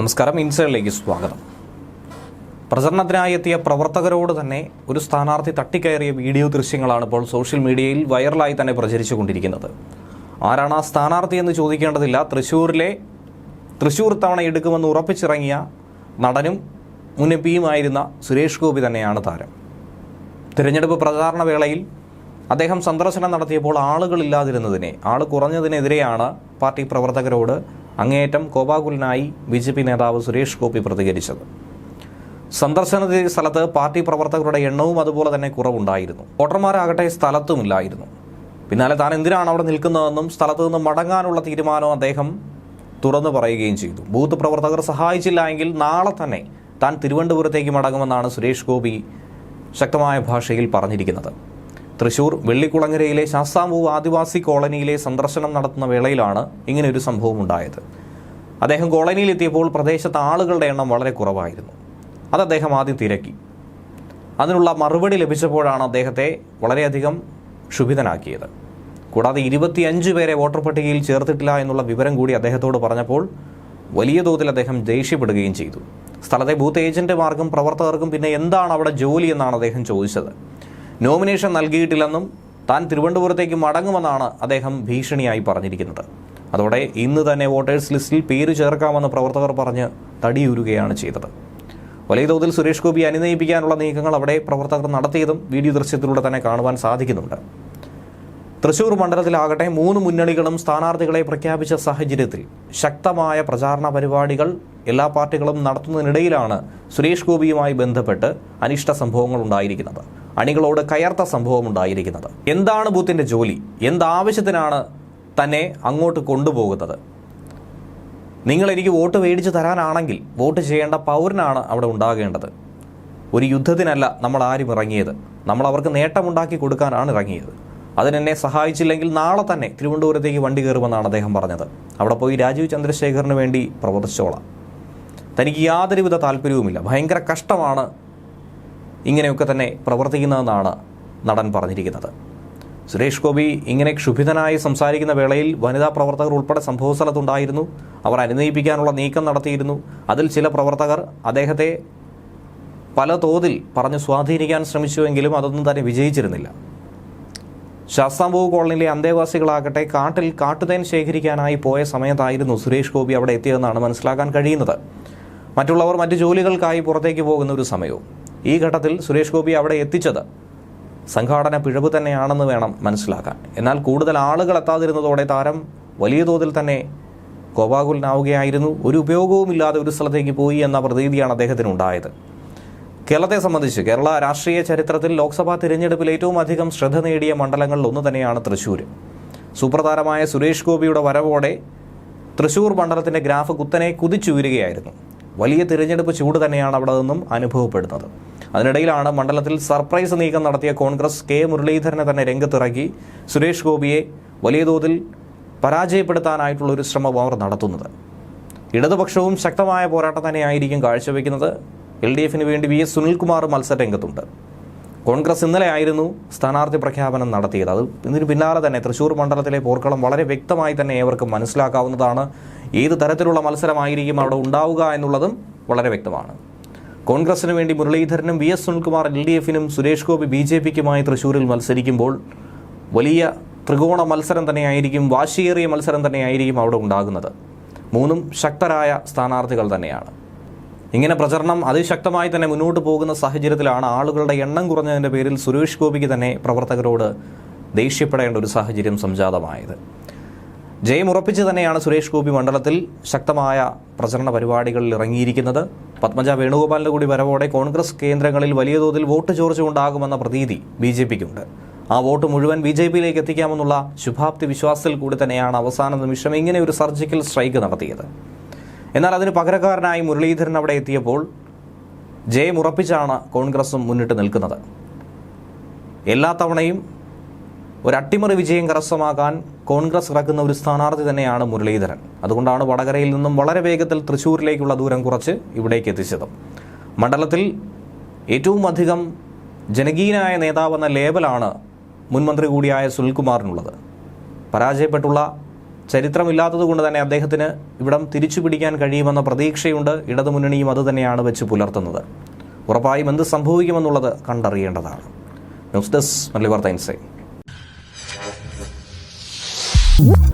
നമസ്കാരം ഇൻസൈഡിലേക്ക് സ്വാഗതം. പ്രചരണത്തിനായി എത്തിയ പ്രവർത്തകരോട് തന്നെ ഒരു സ്ഥാനാർത്ഥി തട്ടിക്കയറിയ വീഡിയോ ദൃശ്യങ്ങളാണ് ഇപ്പോൾ സോഷ്യൽ മീഡിയയിൽ വൈറലായി തന്നെ പ്രചരിച്ചുകൊണ്ടിരിക്കുന്നത് ആരാണ് ആ സ്ഥാനാർത്ഥി എന്ന് ചോദിക്കേണ്ടതില്ല. തൃശ്ശൂരിലെ തൃശ്ശൂർ തവണ എടുക്കുമെന്ന് ഉറപ്പിച്ചിറങ്ങിയ നടനും മുൻ സുരേഷ് ഗോപി തന്നെയാണ് താരം. തിരഞ്ഞെടുപ്പ് പ്രചാരണ വേളയിൽ അദ്ദേഹം സന്ദർശനം നടത്തിയപ്പോൾ ആളുകളില്ലാതിരുന്നതിനെ ആൾ കുറഞ്ഞതിനെതിരെയാണ് പാർട്ടി പ്രവർത്തകരോട് അങ്ങേയറ്റം കോപാകുലനായി ബി ജെ പി നേതാവ് സുരേഷ് ഗോപി പ്രതികരിച്ചത്. സന്ദർശന സ്ഥലത്ത് പാർട്ടി പ്രവർത്തകരുടെ എണ്ണവും അതുപോലെ തന്നെ കുറവുണ്ടായിരുന്നു. വോട്ടർമാരാകട്ടെ സ്ഥലത്തുമില്ലായിരുന്നു. പിന്നാലെ താൻ എന്തിനാണ് അവിടെ നിൽക്കുന്നതെന്നും സ്ഥലത്തു നിന്ന് മടങ്ങാനുള്ള തീരുമാനം അദ്ദേഹം തുറന്നു പറയുകയും ചെയ്തു. ബൂത്ത് പ്രവർത്തകർ സഹായിച്ചില്ല എങ്കിൽ നാളെ തന്നെ താൻ തിരുവനന്തപുരത്തേക്ക് മടങ്ങുമെന്നാണ് സുരേഷ് ഗോപി ശക്തമായ ഭാഷയിൽ പറഞ്ഞിരിക്കുന്നത്. തൃശൂർ വെള്ളിക്കുളങ്ങരയിലെ ശാസ്താംപൂവ് ആദിവാസി കോളനിയിലെ സന്ദർശനം നടത്തുന്ന വേളയിലാണ് ഇങ്ങനെയൊരു സംഭവം ഉണ്ടായത്. അദ്ദേഹം കോളനിയിലെത്തിയപ്പോൾ പ്രദേശത്ത് ആളുകളുടെ എണ്ണം വളരെ കുറവായിരുന്നു. അത് അദ്ദേഹം ആദ്യം തിരക്കി. അതിനുള്ള മറുപടി ലഭിച്ചപ്പോഴാണ് അദ്ദേഹത്തെ വളരെയധികം ക്ഷുഭിതനാക്കിയത്. കൂടാതെ ഇരുപത്തിയഞ്ച് പേരെ വോട്ടർ പട്ടികയിൽ ചേർത്തിട്ടില്ല എന്നുള്ള വിവരം കൂടി അദ്ദേഹത്തോട് പറഞ്ഞപ്പോൾ വലിയ തോതിൽ അദ്ദേഹം ദേഷ്യപ്പെടുകയും ചെയ്തു. സ്ഥലത്തെ ബൂത്ത് ഏജന്റുമാർക്കും പ്രവർത്തകർക്കും പിന്നെ എന്താണ് അവിടെ ജോലി എന്നാണ് അദ്ദേഹം ചോദിച്ചത്. നോമിനേഷൻ നൽകിയിട്ടില്ലെന്നും താൻ തിരുവനന്തപുരത്തേക്ക് മടങ്ങുമെന്നാണ് അദ്ദേഹം ഭീഷണിയായി പറഞ്ഞിരിക്കുന്നത്. അതോടെ ഇന്ന് തന്നെ വോട്ടേഴ്സ് ലിസ്റ്റിൽ പേര് ചേർക്കാമെന്ന് പ്രവർത്തകർ പറഞ്ഞ് തടിയൂരുകയാണ് ചെയ്തത്. വലിയ തോതിൽ സുരേഷ് ഗോപി അനുനയിപ്പിക്കാനുള്ള നീക്കങ്ങൾ അവിടെ പ്രവർത്തകർ നടത്തിയതും വീഡിയോ ദൃശ്യത്തിലൂടെ തന്നെ കാണുവാൻ സാധിക്കുന്നുണ്ട്. തൃശൂർ മണ്ഡലത്തിലാകട്ടെ മൂന്ന് മുന്നണികളും സ്ഥാനാർത്ഥികളെ പ്രഖ്യാപിച്ച സാഹചര്യത്തിൽ ശക്തമായ പ്രചാരണ പരിപാടികൾ എല്ലാ പാർട്ടികളും നടത്തുന്നതിനിടയിലാണ് സുരേഷ് ഗോപിയുമായി ബന്ധപ്പെട്ട് അനിഷ്ട സംഭവങ്ങൾ ഉണ്ടായിരിക്കുന്നത്. അണികളോട് കയർത്ത സംഭവം ഉണ്ടായിരിക്കുന്നത്. എന്താണ് ബൂത്തിന്റെ ജോലി? എന്താവശ്യത്തിനാണ് തന്നെ അങ്ങോട്ട് കൊണ്ടുപോകുന്നത്? നിങ്ങൾ എനിക്ക് വോട്ട് മേടിച്ച് തരാനാണെങ്കിൽ വോട്ട് ചെയ്യേണ്ട പൗരനാണ് അവിടെ ഉണ്ടാകേണ്ടത്. ഒരു യുദ്ധത്തിനല്ല നമ്മൾ ആരും ഇറങ്ങിയത്. നമ്മൾ അവർക്ക് നേട്ടമുണ്ടാക്കി കൊടുക്കാനാണ് ഇറങ്ങിയത്. അതിനെന്നെ സഹായിച്ചില്ലെങ്കിൽ നാളെ തന്നെ തിരുവനന്തപുരത്തേക്ക് വണ്ടി കയറുമെന്നാണ് അദ്ദേഹം പറഞ്ഞത്. അവിടെ പോയി രാജീവ് ചന്ദ്രശേഖറിന് വേണ്ടി പ്രവർത്തിച്ചോളാം. തനിക്ക് യാതൊരുവിധ താല്പര്യവുമില്ല. ഭയങ്കര കഷ്ടമാണ് ഇങ്ങനെയൊക്കെ തന്നെ പ്രവർത്തിക്കുന്നതെന്നാണ് നടൻ പറഞ്ഞിരിക്കുന്നത്. സുരേഷ് ഗോപി ഇങ്ങനെ ക്ഷുഭിതനായി സംസാരിക്കുന്ന വേളയിൽ വനിതാ പ്രവർത്തകർ ഉൾപ്പെടെ സംഭവസ്ഥലത്തുണ്ടായിരുന്നു. അവർ അനുനയിപ്പിക്കാനുള്ള നീക്കം നടത്തിയിരുന്നു. അതിൽ ചില പ്രവർത്തകർ അദ്ദേഹത്തെ പല തോതിൽ പറഞ്ഞ് സ്വാധീനിക്കാൻ ശ്രമിച്ചുവെങ്കിലും അതൊന്നും തന്നെ വിജയിച്ചിരുന്നില്ല. ശാസ്താംബൂ കോളനിയിലെ അന്തേവാസികളാകട്ടെ കാട്ടിൽ കാട്ടുതേൻ ശേഖരിക്കാനായി പോയ സമയത്തായിരുന്നു സുരേഷ് ഗോപി അവിടെ എത്തിയതെന്നാണ് മനസ്സിലാക്കാൻ കഴിയുന്നത്. മറ്റുള്ളവർ മറ്റ് ജോലികൾക്കായി പുറത്തേക്ക് പോകുന്ന ഒരു സമയവും. ഈ ഘട്ടത്തിൽ സുരേഷ് ഗോപി അവിടെ എത്തിച്ചത് സംഘാടന പിഴവ് തന്നെയാണെന്ന് വേണം മനസ്സിലാക്കാൻ. എന്നാൽ കൂടുതൽ ആളുകൾ എത്താതിരുന്നതോടെ താരം വലിയ തോതിൽ തന്നെ കോപാകുലനാവുകയായിരുന്നു. ഒരു ഉപയോഗവുമില്ലാതെ ഒരു സ്ഥലത്തേക്ക് പോയി എന്ന പ്രതീതിയാണ് അദ്ദേഹത്തിന് ഉണ്ടായത് കേരളത്തെ സംബന്ധിച്ച് കേരള രാഷ്ട്രീയ ചരിത്രത്തിൽ ലോക്സഭാ തിരഞ്ഞെടുപ്പിൽ ഏറ്റവും അധികം ശ്രദ്ധ നേടിയ മണ്ഡലങ്ങളിൽ ഒന്ന് തന്നെയാണ് തൃശ്ശൂർ സുപ്രധാനമായ സുരേഷ് ഗോപിയുടെ വരവോടെ തൃശ്ശൂർ മണ്ഡലത്തിന്റെ ഗ്രാഫ് കുത്തനെ കുതിച്ചുയരുകയായിരുന്നു. വലിയ തിരഞ്ഞെടുപ്പ് ചൂട് തന്നെയാണ് അവിടെ നിന്നും അനുഭവപ്പെടുന്നത്. അതിനിടയിലാണ് മണ്ഡലത്തിൽ സർപ്രൈസ് നീക്കം നടത്തിയ കോൺഗ്രസ് കെ മുരളീധരനെ തന്നെ രംഗത്തിറക്കി. സുരേഷ് ഗോപിയെ വലിയ തോതിൽ പരാജയപ്പെടുത്താനായിട്ടുള്ള ഒരു ശ്രമം അവർ നടത്തുന്നത്. ഇടതുപക്ഷവും ശക്തമായ പോരാട്ടം തന്നെയായിരിക്കും കാഴ്ചവെക്കുന്നത്. എൽ ഡി എഫിന് വേണ്ടി വി എസ് സുനിൽകുമാർ മത്സരരംഗത്തുണ്ട്. കോൺഗ്രസ് ഇന്നലെ ആയിരുന്നു സ്ഥാനാർത്ഥി പ്രഖ്യാപനം നടത്തിയത്. അത് ഇതിന് പിന്നാലെ തന്നെ തൃശൂർ മണ്ഡലത്തിലെ പോർക്കളം വളരെ വ്യക്തമായി തന്നെ ഏവർക്കും മനസ്സിലാക്കാവുന്നതാണ്. ഏത് തരത്തിലുള്ള മത്സരമായിരിക്കും അവിടെ ഉണ്ടാവുക എന്നുള്ളതും വളരെ വ്യക്തമാണ്. കോൺഗ്രസിന് വേണ്ടി മുരളീധരനും V S Sunilkumar L D എഫിനും സുരേഷ് ഗോപി ബി ജെ പിക്കുമായി തൃശൂരിൽ മത്സരിക്കുമ്പോൾ വലിയ ത്രികോണ മത്സരം തന്നെയായിരിക്കും വാശിയേറിയ മത്സരം തന്നെയായിരിക്കും അവിടെ ഉണ്ടാകുന്നത്. മൂന്നും ശക്തരായ സ്ഥാനാർത്ഥികൾ തന്നെയാണ്. ഇങ്ങനെ പ്രചരണം അതിശക്തമായി തന്നെ മുന്നോട്ട് പോകുന്ന സാഹചര്യത്തിലാണ് ആളുകളുടെ എണ്ണം കുറഞ്ഞതിന്റെ പേരിൽ സുരേഷ് ഗോപിക്ക് തന്നെ പ്രവർത്തകരോട് ദേഷ്യപ്പെടേണ്ട ഒരു സാഹചര്യം സംജാതമായത്. ജയം ഉറപ്പിച്ച് തന്നെയാണ് സുരേഷ് ഗോപി മണ്ഡലത്തിൽ ശക്തമായ പ്രചരണ പരിപാടികളിൽ ഇറങ്ങിയിരിക്കുന്നത്. പത്മജ വേണുഗോപാലിന്റെ കൂടി വരവോടെ കോൺഗ്രസ് കേന്ദ്രങ്ങളിൽ വലിയ തോതിൽ വോട്ട് ചോർച്ചുകൊണ്ടാകുമെന്ന പ്രതീതി ബി ജെ പിക്കുണ്ട്. ആ വോട്ട് മുഴുവൻ ബി ജെ പിയിലേക്ക് എത്തിക്കാമെന്നുള്ള ശുഭാപ്തി വിശ്വാസത്തിൽ കൂടി തന്നെയാണ് അവസാന നിമിഷം ഇങ്ങനെ ഒരു സർജിക്കൽ സ്ട്രൈക്ക് നടത്തിയത്. എന്നാൽ അതിന് പകരക്കാരനായി മുരളീധരൻ അവിടെ എത്തിയപ്പോൾ ജയം ഉറപ്പിച്ചാണ് കോൺഗ്രസും മുന്നിട്ട് നിൽക്കുന്നത്. എല്ലാ തവണയും ഒരു അട്ടിമറി വിജയം കരസ്ഥമാക്കാൻ കോൺഗ്രസ് ഇറക്കുന്ന ഒരു സ്ഥാനാർത്ഥി തന്നെയാണ് മുരളീധരൻ. അതുകൊണ്ടാണ് വടകരയിൽ നിന്നും വളരെ വേഗത്തിൽ തൃശ്ശൂരിലേക്കുള്ള ദൂരം കുറച്ച് ഇവിടേക്ക് എത്തിച്ചത്. മണ്ഡലത്തിൽ ഏറ്റവും അധികം ജനകീയനായ നേതാവെന്ന ലേബലാണ് മുൻമന്ത്രി കൂടിയായ സുനിൽകുമാറിനുള്ളത്. പരാജയപ്പെട്ടുള്ള ചരിത്രമില്ലാത്തത് കൊണ്ട് തന്നെ അദ്ദേഹത്തിന് ഇവിടം തിരിച്ചു പിടിക്കാൻ കഴിയുമെന്ന പ്രതീക്ഷയുണ്ട്. ഇടതുമുന്നണിയും അതുതന്നെയാണ് വെച്ച് പുലർത്തുന്നത്. ഉറപ്പായും എന്ത് സംഭവിക്കുമെന്നുള്ളത് കണ്ടറിയേണ്ടതാണ്. ന്യൂസ് ഡെസ്ക് മല്ലി Woo!